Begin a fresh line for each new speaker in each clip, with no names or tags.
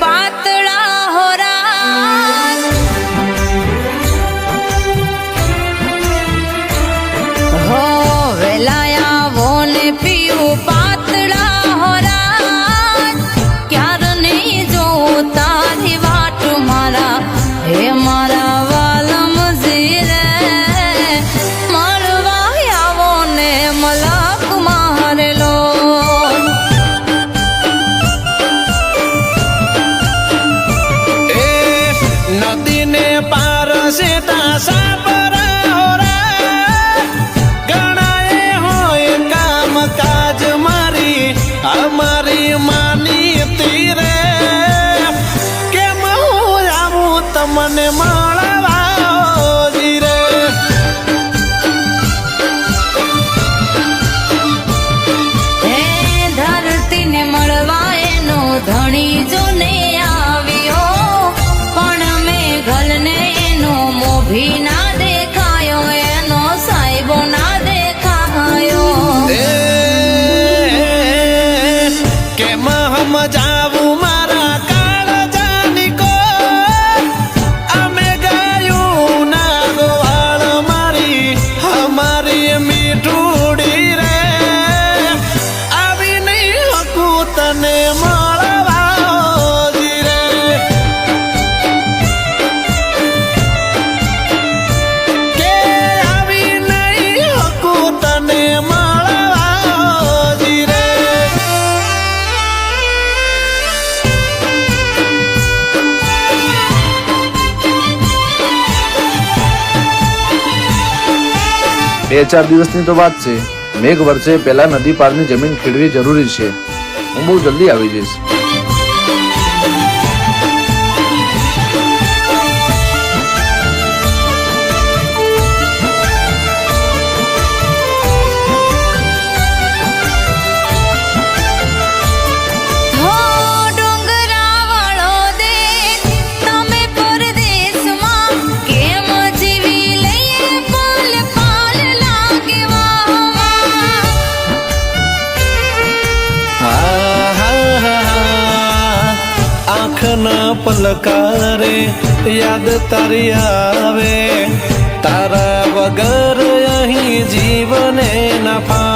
पाता અમારી માની હતી રે કેમ હું આવું તમને મળવા રે હે ધરતીને મળવા એનો ધણી જો ને
બે ચાર દિવસની તો વાત છે. મેઘ વર્ષે પહેલા નદી પારની જમીન ખેડવી જરૂરી છે. હું બહુ જલ્દી આવી જઈશ.
આંખના પલકારે યાદ તારી આવે. તારા વગર અહીં જીવને નફા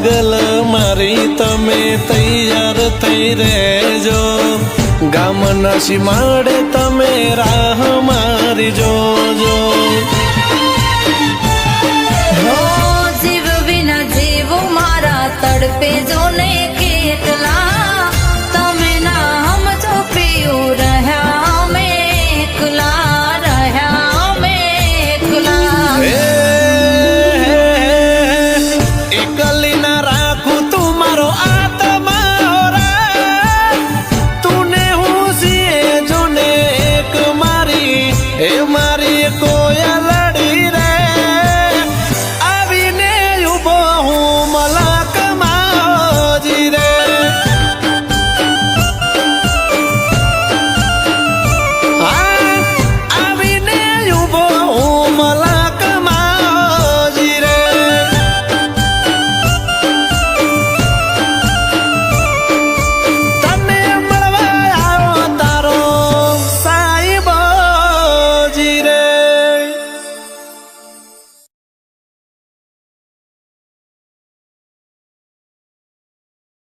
પાગલ મારી તમે તૈયાર થઈ રહેજો ગામના સીમાડે તમે રાહ મારી જોજો
જીવ વિના જીવ મારા તડપે જો